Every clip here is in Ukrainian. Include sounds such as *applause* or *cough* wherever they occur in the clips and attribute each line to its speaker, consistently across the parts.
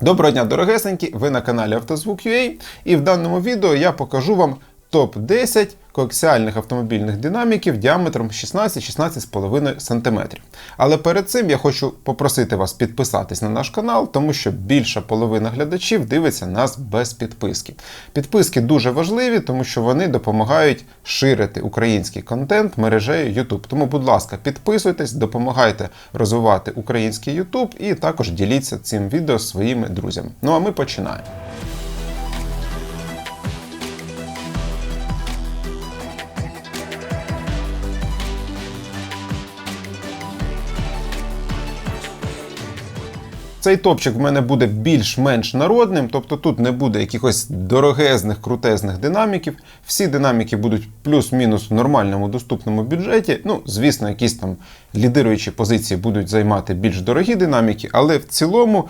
Speaker 1: Доброго дня, дорогесенькі! Ви на каналі Автозвук.ua і в даному відео я покажу вам топ-10 коаксіальних автомобільних динаміків діаметром 16-16,5 см. Але перед цим я хочу попросити вас підписатись на наш канал, тому що більша половина глядачів дивиться нас без підписки. Підписки дуже важливі, тому що вони допомагають ширити український контент мережею YouTube. Тому, будь ласка, підписуйтесь, допомагайте розвивати український YouTube і також діліться цим відео зі своїми друзями. Ну а ми починаємо. Цей топчик в мене буде більш-менш народним, тобто тут не буде якихось дорогезних, крутезних динаміків. Всі динаміки будуть плюс-мінус в нормальному доступному бюджеті. Ну, звісно, якісь там лідируючі позиції будуть займати більш дорогі динаміки, але в цілому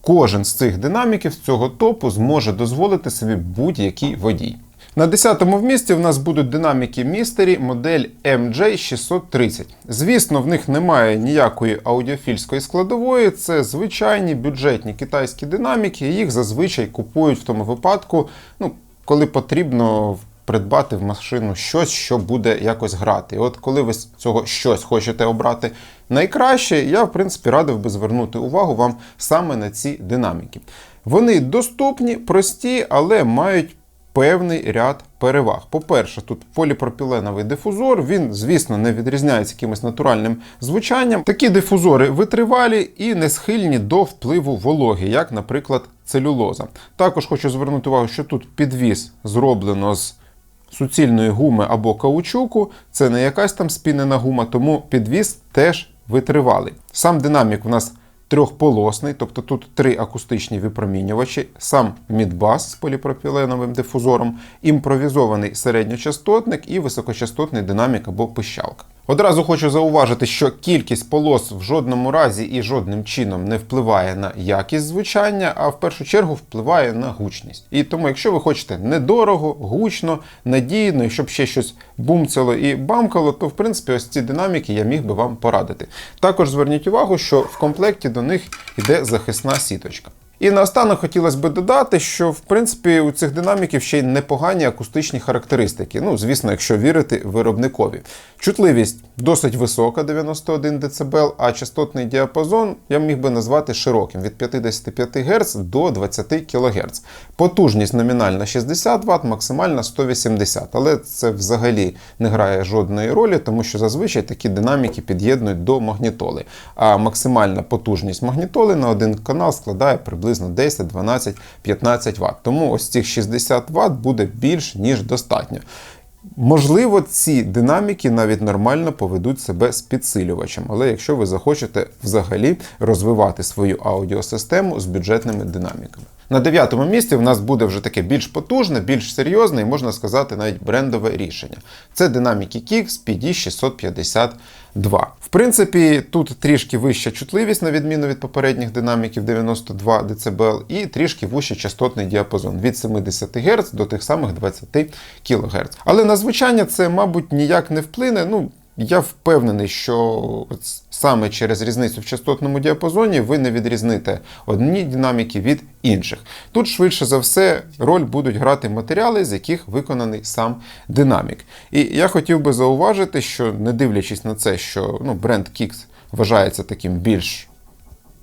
Speaker 1: кожен з цих динаміків з цього топу зможе дозволити собі будь-який водій. На 10-му в місці в нас будуть динаміки Містері модель MJ630. Звісно, в них немає ніякої аудіофільської складової, це звичайні бюджетні китайські динаміки, їх зазвичай купують в тому випадку, ну, коли потрібно придбати в машину щось, що буде якось грати. І от коли ви з цього щось хочете обрати найкраще, я в принципі радив би звернути увагу вам саме на ці динаміки. Вони доступні, прості, але мають певний ряд переваг. По-перше, тут поліпропіленовий дифузор, він, звісно, не відрізняється якимось натуральним звучанням. Такі дифузори витривалі і не схильні до впливу вологи, як, наприклад, целюлоза. Також хочу звернути увагу, що тут підвіз зроблено з суцільної гуми або каучуку. Це не якась там спінена гума, тому підвіз теж витривалий. Сам динамік у нас трьохполосний, тобто тут три акустичні випромінювачі, сам мідбас з поліпропіленовим дифузором, імпровізований середньочастотник і високочастотний динамік або пищалка. Одразу хочу зауважити, що кількість полос в жодному разі і жодним чином не впливає на якість звучання, а в першу чергу впливає на гучність. І тому, якщо ви хочете недорого, гучно, надійно, і щоб ще щось бумцяло і бамкало, то в принципі ось ці динаміки я міг би вам порадити. Також зверніть увагу, що в комплекті до них йде захисна сіточка. І наостанок хотілося б додати, що в принципі у цих динаміків ще й непогані акустичні характеристики. Ну, звісно, якщо вірити виробникові. Чутливість досить висока, 91 дБ, а частотний діапазон я міг би назвати широким від 55 Гц до 20 кГц. Потужність номінальна 60 Вт, максимальна 180 але це взагалі не грає жодної ролі, тому що зазвичай такі динаміки під'єднують до магнітоли. А максимальна потужність магнітоли на один канал складає приблизно приблизно 10, 12, 15 Вт. Тому ось цих 60 Вт буде більш ніж достатньо. Можливо, ці динаміки навіть нормально поведуть себе з підсилювачем, але якщо ви захочете взагалі розвивати свою аудіосистему з бюджетними динаміками. На дев'ятому місці в нас буде вже таке більш потужне, більш серйозне і можна сказати навіть брендове рішення. Це динаміки Kix PD650 2. В принципі, тут трішки вища чутливість, на відміну від попередніх динаміків 92 дБ, і трішки вищий частотний діапазон від 70 Гц до тих самих 20 кГц. Але на звучання це, мабуть, ніяк не вплине. ну, я впевнений, що саме через різницю в частотному діапазоні ви не відрізните одні динаміки від інших. Тут, швидше за все, роль будуть грати матеріали, з яких виконаний сам динамік. І я хотів би зауважити, що не дивлячись на це, що ну, бренд Кікс вважається таким більш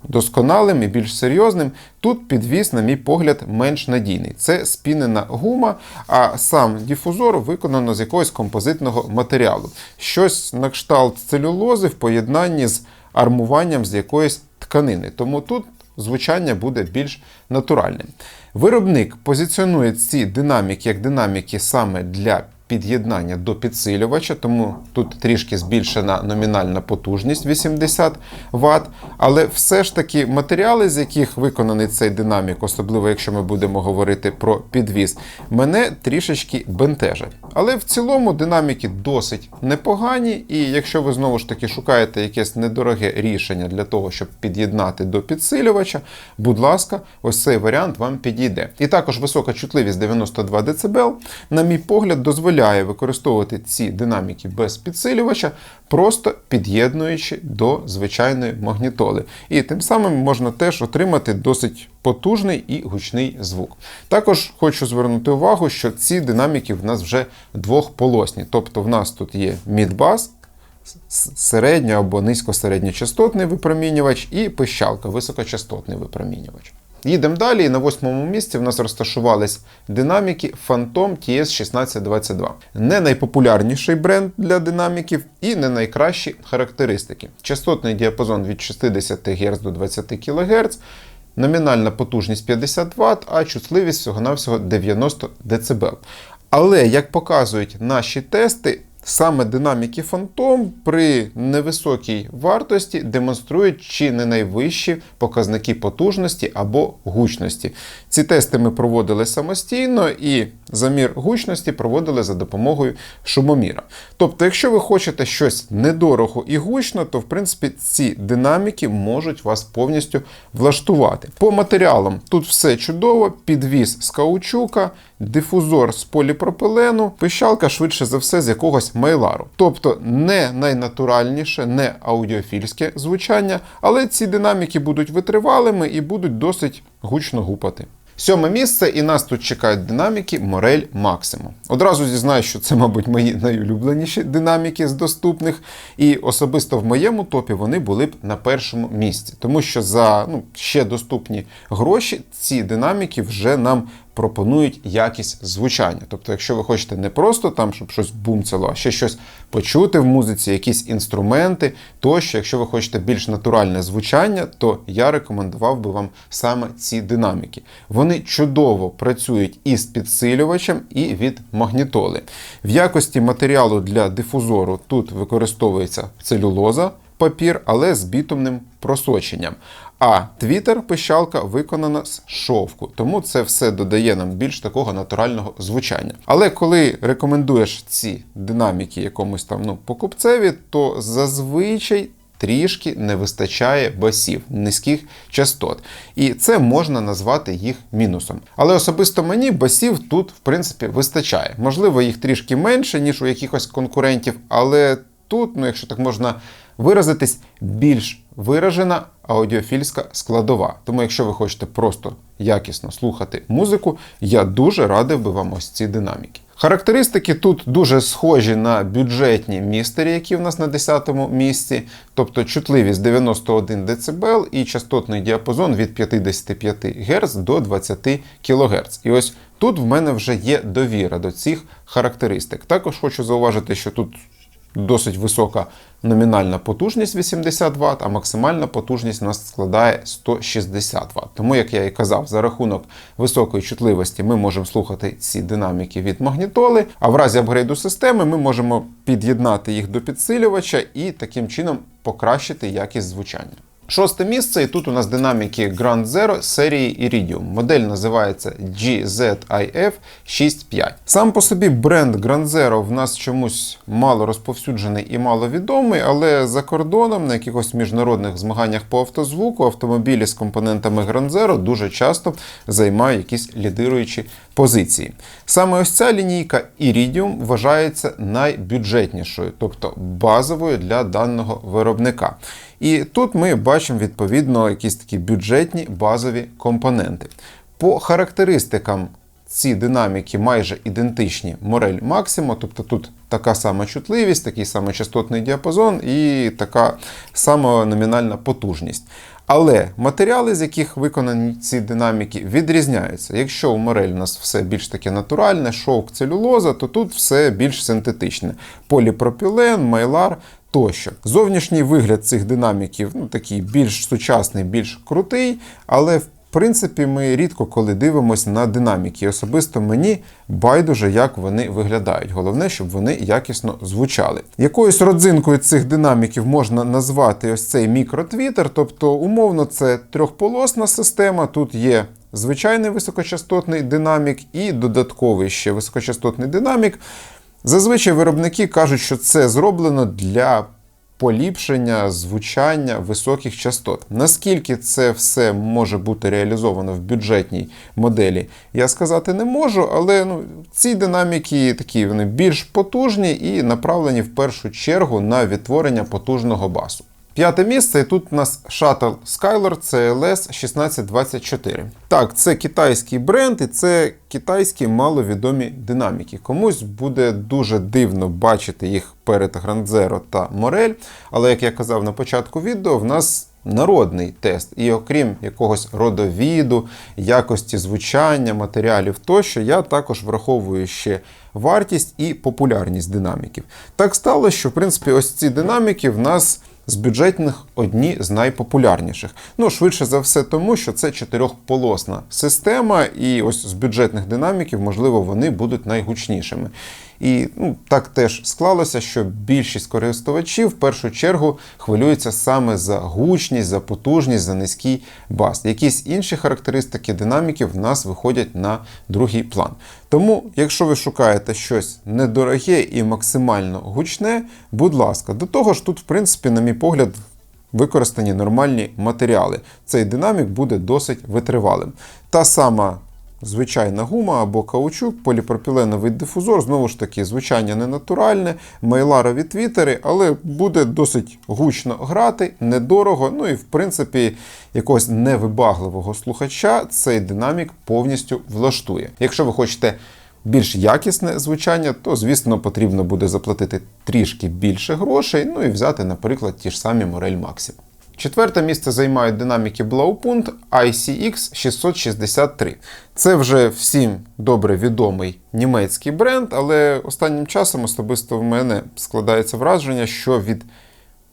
Speaker 1: досконалим і більш серйозним, тут підвіз, на мій погляд, менш надійний. Це спінена гума, а сам дифузор виконано з якогось композитного матеріалу. Щось на кшталт целюлози в поєднанні з армуванням з якоїсь тканини. Тому тут звучання буде більш натуральним. Виробник позиціонує ці динаміки як динаміки саме для під'єднання до підсилювача, тому тут трішки збільшена номінальна потужність 80 Вт. Але все ж таки матеріали, з яких виконаний цей динамік, особливо якщо ми будемо говорити про підвіз, мене трішечки бентежать. Але в цілому динаміки досить непогані, і якщо ви знову ж таки шукаєте якесь недороге рішення для того, щоб під'єднати до підсилювача, будь ласка, ось цей варіант вам підійде. І також висока чутливість 92 дБ, на мій погляд, дозволяє дозволяє використовувати ці динаміки без підсилювача, просто під'єднуючи до звичайної магнітоли. І тим самим можна теж отримати досить потужний і гучний звук. Також хочу звернути увагу, що ці динаміки в нас вже двохполосні, тобто в нас тут є мідбас, с- середньо або низькосередньочастотний випромінювач і пищалка, високочастотний випромінювач. Їдемо далі, на восьмому місці в нас розташувались динаміки Phantom TS1622. Не найпопулярніший бренд для динаміків і не найкращі характеристики. Частотний діапазон від 60 Гц до 20 кГц, номінальна потужність 50 Вт, а чутливість всього-навсього 90 дБ. Але, як показують наші тести, саме динаміки Phantom при невисокій вартості демонструють чи не найвищі показники потужності або гучності. Ці тести ми проводили самостійно і замір гучності проводили за допомогою шумоміра. Тобто, якщо ви хочете щось недорого і гучно, то в принципі ці динаміки можуть вас повністю влаштувати. По матеріалам тут все чудово, підвіз з каучука, дифузор з поліпропилену, пищалка швидше за все з якогось мейлару. Тобто не найнатуральніше, не аудіофільське звучання, але ці динаміки будуть витривалими і будуть досить гучно гупати. Сьоме місце, і нас тут чекають динаміки Morel Maximo. Одразу зізнаю, що це, мабуть, мої найулюбленіші динаміки з доступних, і особисто в моєму топі вони були б на першому місці, тому що за ну, ще доступні гроші ці динаміки вже нам пропонують якість звучання. Тобто, якщо ви хочете не просто там, щоб щось бумцяло, а ще щось почути в музиці, якісь інструменти, тощо, якщо ви хочете більш натуральне звучання, то я рекомендував би вам саме ці динаміки. Вони чудово працюють і з підсилювачем, і від магнітоли. В якості матеріалу для дифузору тут використовується целюлоза. Папір, але з бітумним просоченням. А твітер пищалка виконана з шовку, тому це все додає нам більш такого натурального звучання. Але коли рекомендуєш ці динаміки якомусь там ну, покупцеві, то зазвичай трішки не вистачає басів, низьких частот. І це можна назвати їх мінусом. Але особисто мені басів тут, в принципі, вистачає. Можливо, їх трішки менше, ніж у якихось конкурентів, але тут, ну, якщо так можна виразитись, більш виражена аудіофільська складова. Тому, якщо ви хочете просто якісно слухати музику, я дуже радив би вам ось ці динаміки. Характеристики тут дуже схожі на бюджетні містері, які в нас на 10-му місці, тобто чутливість 91 дБ і частотний діапазон від 55 Гц до 20 кГц. І ось тут в мене вже є довіра до цих характеристик. Також хочу зауважити, що тут досить висока номінальна потужність 80 Вт, а максимальна потужність у нас складає 160 Вт. Тому, як я і казав, за рахунок високої чутливості ми можемо слухати ці динаміки від магнітоли, а в разі апгрейду системи ми можемо під'єднати їх до підсилювача і таким чином покращити якість звучання. Шосте місце, і тут у нас динаміки Grand Zero серії Iridium. Модель називається GZIF 6.5. Сам по собі бренд Grand Zero в нас чомусь мало розповсюджений і мало відомий, але за кордоном на якихось міжнародних змаганнях по автозвуку автомобілі з компонентами Grand Zero дуже часто займають якісь лідируючі позиції. Саме ось ця лінійка Iridium вважається найбюджетнішою, тобто базовою для даного виробника. І тут ми бачимо відповідно якісь такі бюджетні базові компоненти. По характеристикам ці динаміки майже ідентичні морель максимо, тобто тут така сама чутливість, такий самий частотний діапазон і така сама номінальна потужність. Але матеріали, з яких виконані ці динаміки, відрізняються. Якщо у Морель у нас все більш таке натуральне, шовк, целюлоза, то тут все більш синтетичне. Поліпропілен, майлар тощо. Зовнішній вигляд цих динаміків ну, такий більш сучасний, більш крутий, але в принципі ми рідко коли дивимося на динаміки. Особисто мені байдуже, як вони виглядають. Головне, щоб вони якісно звучали. Якоюсь родзинкою цих динаміків можна назвати ось цей мікротвітер, тобто, умовно, це трьохполосна система. Тут є звичайний високочастотний динамік і додатковий ще високочастотний динамік. Зазвичай виробники кажуть, що це зроблено для поліпшення звучання високих частот. Наскільки це все може бути реалізовано в бюджетній моделі, я сказати не можу, але ну, ці динаміки такі вони більш потужні і направлені в першу чергу на відтворення потужного басу. П'яте місце, і тут у нас Shuttle Skylord CLS 1624. Так, це китайський бренд, і це китайські маловідомі динаміки. Комусь буде дуже дивно бачити їх перед Zero та Morel, але як я казав на початку відео, в нас народний тест. І окрім якогось родовіду, якості звучання, матеріалів тощо, я також враховую ще вартість і популярність динаміків. Так сталося, що в принципі ось ці динаміки в нас з бюджетних одні з найпопулярніших. Ну, швидше за все, тому що це чотирьохполосна система, і ось з бюджетних динаміків, можливо, вони будуть найгучнішими. І ну, так теж склалося, що більшість користувачів в першу чергу хвилюються саме за гучність, за потужність, за низький бас. Якісь інші характеристики динаміків в нас виходять на другий план. Тому, якщо ви шукаєте щось недороге і максимально гучне, будь ласка, до того ж, тут, в принципі, на мій погляд, використані нормальні матеріали. Цей динамік буде досить витривалим. Та сама звичайна гума або каучук, поліпропіленовий дифузор, знову ж таки, звучання не натуральне, мейларові твітери, але буде досить гучно грати, недорого. Ну і в принципі, якогось невибагливого слухача цей динамік повністю влаштує. Якщо ви хочете. Більш якісне звучання, то, звісно, потрібно буде заплатити трішки більше грошей, ну і взяти, наприклад, ті ж самі Morel Maxi. Четверте місце займають динаміки Blaupunkt ICX 663. Це вже всім добре відомий німецький бренд, але останнім часом особисто в мене складається враження, що від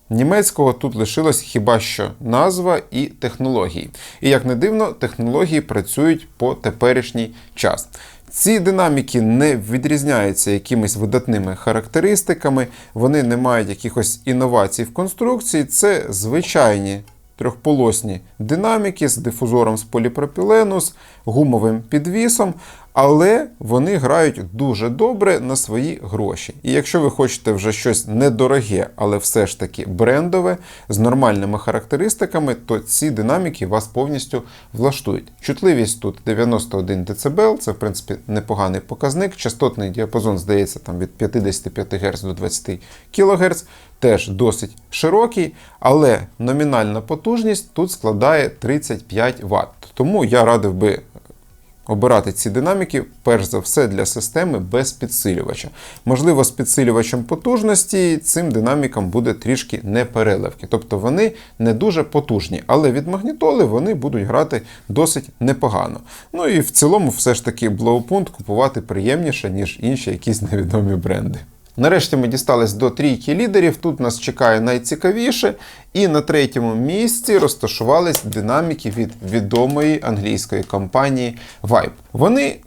Speaker 1: німецького тут лишилась хіба що назва і технології. І як не дивно, технології працюють по теперішній час. Ці динаміки не відрізняються якимись видатними характеристиками, вони не мають якихось інновацій в конструкції. Це звичайні трьохполосні динаміки з дифузором з поліпропілену, з гумовим підвісом, але вони грають дуже добре на свої гроші. І якщо ви хочете вже щось недороге, але все ж таки брендове, з нормальними характеристиками, то ці динаміки вас повністю влаштують. Чутливість тут 91 дБ, це в принципі непоганий показник. Частотний діапазон, здається, там від 55 Гц до 20 кГц. Теж досить широкий, але номінальна потужність тут складає 35 Вт. Тому я радив би обирати ці динаміки, перш за все, для системи без підсилювача. Можливо, з підсилювачем потужності цим динамікам буде трішки непереливки. Тобто вони не дуже потужні, але від магнітоли вони будуть грати досить непогано. Ну і в цілому, все ж таки, блоупунт купувати приємніше, ніж інші якісь *laughs* невідомі бренди. Нарешті ми дістались до трійки лідерів. Тут нас чекає найцікавіше. І на третьому місці розташувались динаміки від відомої англійської компанії Vibe. Вони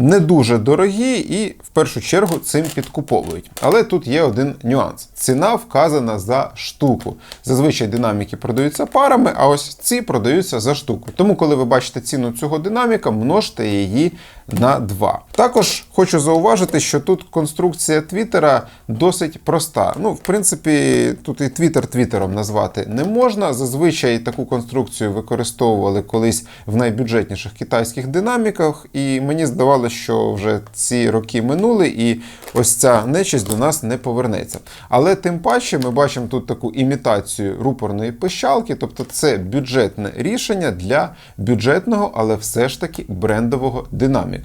Speaker 1: не дуже дорогі і в першу чергу цим підкуповують. Але тут є один нюанс: ціна вказана за штуку. Зазвичай динаміки продаються парами, а ось ці продаються за штуку. Тому, коли ви бачите ціну цього динаміка, множте її на 2. Також хочу зауважити, що тут конструкція твіттера досить проста. Ну, в принципі, тут і твіттер твіттером назвати не можна. Зазвичай таку конструкцію використовували колись в найбюджетніших китайських динаміках, і мені здавалося, що вже ці роки минули, і ось ця нечість до нас не повернеться. Але тим паче ми бачимо тут таку імітацію рупорної пищалки, тобто це бюджетне рішення для бюджетного, але все ж таки брендового динаміка.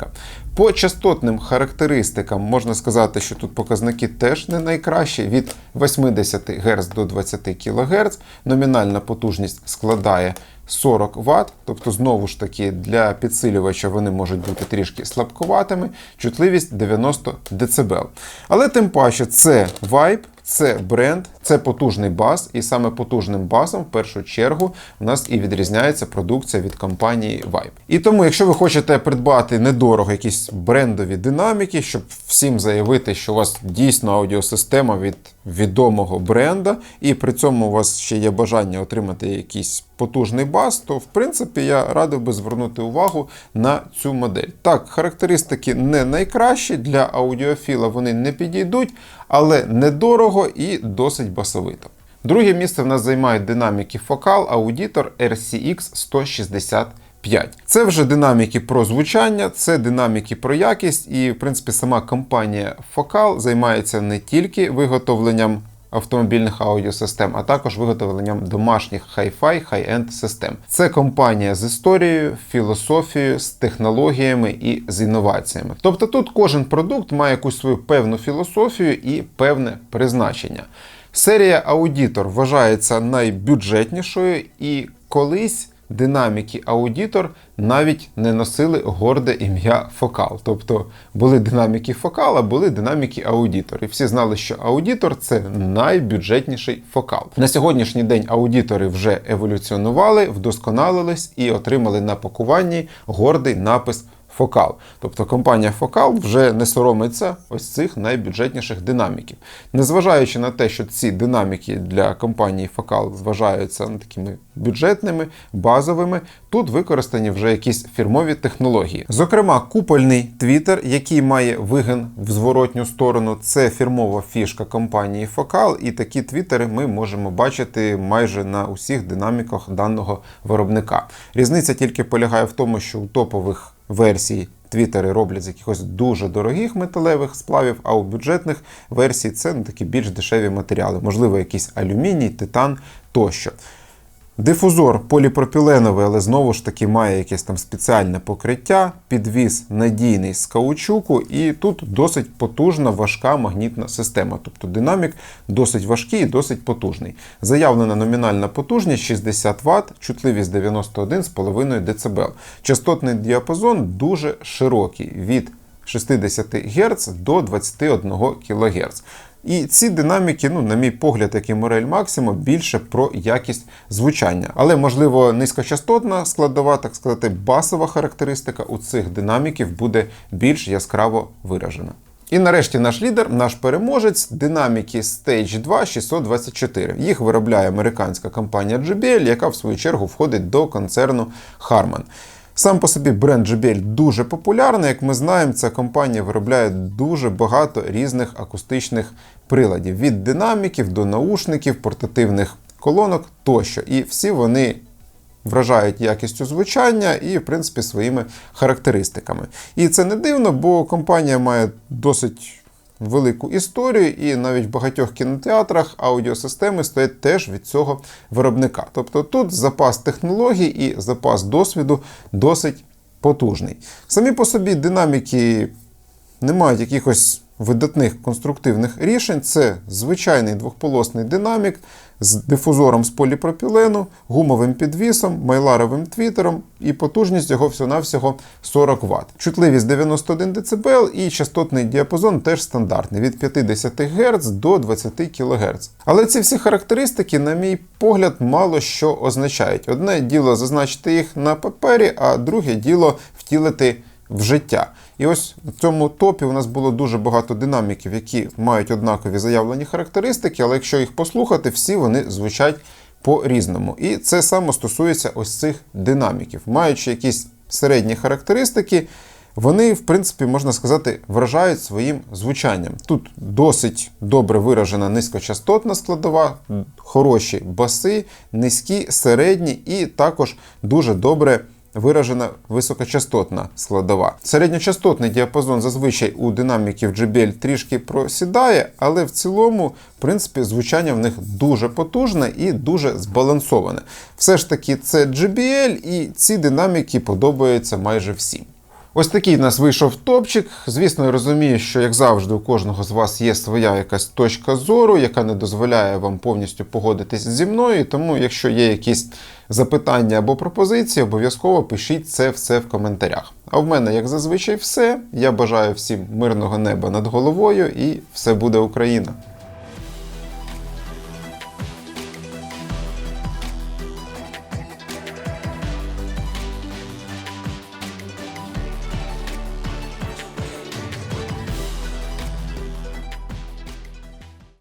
Speaker 1: По частотним характеристикам можна сказати, що тут показники теж не найкращі від 80 Гц до 20 кГц. Номінальна потужність складає 40 Вт, тобто, знову ж таки, для підсилювача вони можуть бути трішки слабковатими, чутливість 90 дБ. Але тим паче це Vibe, це бренд, це потужний бас, і саме потужним басом в першу чергу в нас і відрізняється продукція від компанії Vibe. І тому, якщо ви хочете придбати недорого якісь брендові динаміки, щоб всім заявити, що у вас дійсно аудіосистема від відомого бренда, і при цьому у вас ще є бажання отримати якийсь потужний бас, то в принципі я радив би звернути увагу на цю модель. Так, характеристики не найкращі для аудіофіла, вони не підійдуть, але недорого і досить басовито. Друге місце в нас займають динаміки Focal Auditor RCX 160. 5. Це вже динаміки про звучання, це динаміки про якість, і, в принципі, сама компанія Focal займається не тільки виготовленням автомобільних аудіосистем, а також виготовленням домашніх хай-фай хай-енд систем. Це компанія з історією, філософією, з технологіями і з інноваціями. Тобто тут кожен продукт має якусь свою певну філософію і певне призначення. Серія Аудітор вважається найбюджетнішою і колись. Динаміки аудітор навіть не носили горде ім'я Фокал. Тобто були динаміки Фокал, а були динаміки аудітор. І всі знали, що аудітор це найбюджетніший фокал. На сьогоднішній день аудітори вже еволюціонували, вдосконалились і отримали на пакуванні гордий напис. Фокал. Тобто компанія Фокал вже не соромиться ось цих найбюджетніших динаміків. Незважаючи на те, що ці динаміки для компанії Фокал вважаються ну, такими бюджетними, базовими, тут використані вже якісь фірмові технології. Зокрема, купольний твітер, який має вигин в зворотню сторону, це фірмова фішка компанії Фокал, і такі твітери ми можемо бачити майже на усіх динаміках даного виробника. Різниця тільки полягає в тому, що у топових версій твіттери роблять з якихось дуже дорогих металевих сплавів, а у бюджетних версій це ну, такі більш дешеві матеріали, можливо, якийсь алюміній, титан тощо. Дифузор поліпропіленовий, але знову ж таки має якесь там спеціальне покриття, підвіз надійний з каучуку, і тут досить потужна важка магнітна система. Тобто динамік досить важкий і досить потужний. Заявлена номінальна потужність 60 Вт, чутливість 91,5 дБ. Частотний діапазон дуже широкий від 60 Гц до 21 кГц. І ці динаміки, ну, на мій погляд, як і Морель Максимо, більше про якість звучання. Але, можливо, низькочастотна складова, так сказати, басова характеристика у цих динаміків буде більш яскраво виражена. І нарешті наш лідер, наш переможець, динаміки Stage 2 624. Їх виробляє американська компанія JBL, яка в свою чергу входить до концерну Harman. Сам по собі бренд JBL дуже популярний. Як ми знаємо, ця компанія виробляє дуже багато різних акустичних приладів: від динаміків до наушників, портативних колонок тощо. І всі вони вражають якістю звучання і, в принципі, своїми характеристиками. І це не дивно, бо компанія має досить. Велику історію, і навіть в багатьох кінотеатрах аудіосистеми стоять теж від цього виробника. Тобто тут запас технологій і запас досвіду досить потужний. Самі по собі динаміки не мають якихось видатних конструктивних рішень. Це звичайний двохполосний динамік з дифузором з поліпропілену, гумовим підвісом, майларовим твітером і потужність його всього-навсього 40 Вт. Чутливість 91 дБ і частотний діапазон теж стандартний від 50 Гц до 20 кГц. Але ці всі характеристики, на мій погляд, мало що означають. Одне діло зазначити їх на папері, а друге діло втілити в життя. І ось в цьому топі у нас було дуже багато динаміків, які мають однакові заявлені характеристики, але якщо їх послухати, всі вони звучать по-різному. І це саме стосується ось цих динаміків. Маючи якісь середні характеристики, вони, в принципі, можна сказати, вражають своїм звучанням. Тут досить добре виражена низькочастотна складова, хороші баси, низькі, середні і також дуже добре виражена високочастотна складова. Середньочастотний діапазон зазвичай у динаміків JBL трішки просідає, але в цілому, в принципі, звучання в них дуже потужне і дуже збалансоване. Все ж таки, це JBL, і ці динаміки подобаються майже всім. Ось такий в нас вийшов топчик. Звісно, я розумію, що, як завжди, у кожного з вас є своя якась точка зору, яка не дозволяє вам повністю погодитись зі мною. Тому, якщо є якісь запитання або пропозиції, обов'язково пишіть це все в коментарях. А в мене, як зазвичай, все. Я бажаю всім мирного неба над головою і все буде Україна!